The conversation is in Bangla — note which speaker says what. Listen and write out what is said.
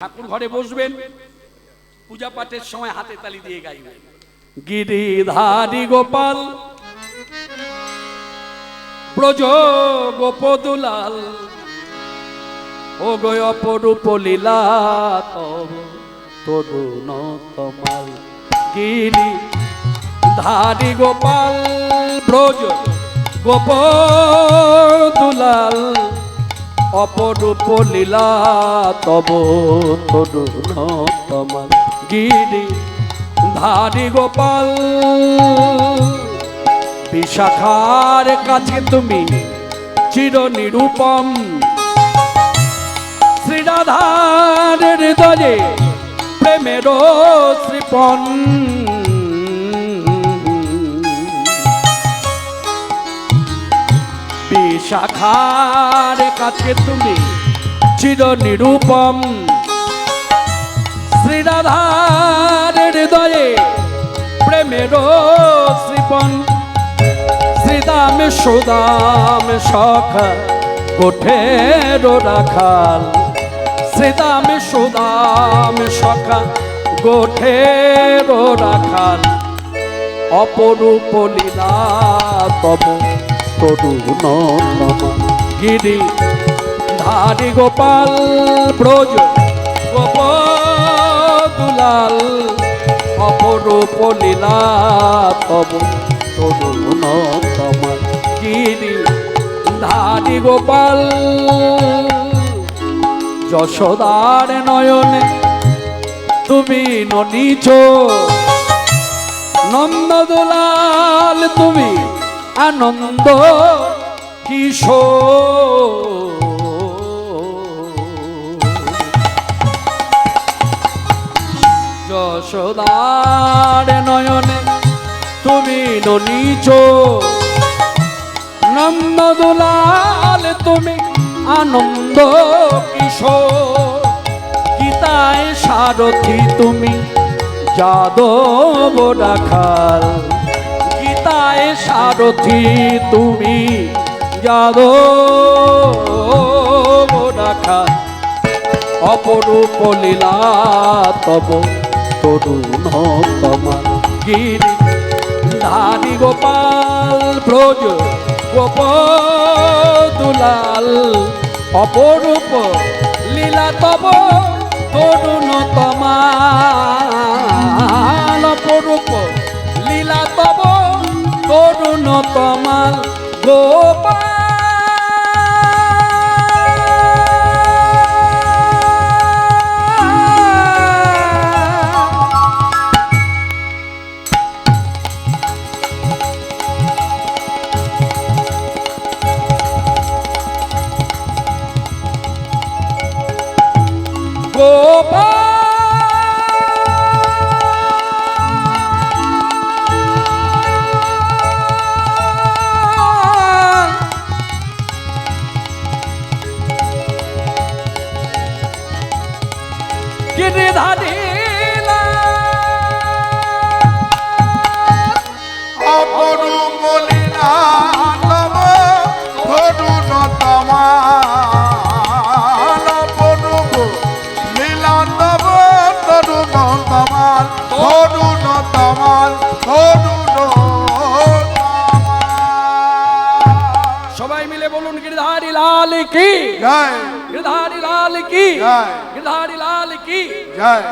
Speaker 1: ঠাকুর ঘরে বসবেন, পূজা পাঠের সময় হাতে তালি দিয়ে গাইবেন। গিরিধারী গোপাল, ব্রজ গোপদুলাল ও গয় অপরূপ লীলা তব তরুণ তমাল গিরি ধারী গোপাল, ব্রজ গোপদুলাল অপরূপ লীলা তব তমাল গিরি, ধারী গোপাল, বিশাখার কাছে তুমি চির নিরূপম। শ্রীরাধার হৃদয়ে প্রেমের শ্রীপন। বিশাখার কাছে তুমি চির নিরূপম। শ্রীরাধার হৃদয়ে প্রেমের শ্রীপন শ্রীদাম সুদাম সখা গোঠের রাখাল। শ্রীদাম সুদাম সখা গোঠের রাখাল। অপরূপ লীলা তব নমা গিরি ধারি গোপাল, ব্রজ গোপদুলাল অপরূপ লীলা তব গিরি ধারি গোপাল, যশোদার নয়নে তুমি ননিচ নন্দদোলাল তুমি আনন্দ, কিশোর। যশোদার নয়নে তুমি ননিচ নন্দদোলাল, তুমি আনন্দ, কিশোর। গীতায় সারথি তুমি, যাদব রাখাল গীতায় সারথি তুমি। যাদব রাখাল অপরূপ লীলা তব তরুণ তোমার গিরি। ধানি গোপাল, ব্রজ গোপদুলাল, অপরূপ লীলা তব তরুণ তমাল সবাই মিলে বলুন গিরধারী লাল কি?
Speaker 2: জয়।
Speaker 1: গিরধারী লাল কি?
Speaker 2: জয়।
Speaker 1: গিরধারী লাল কি?
Speaker 2: জয়।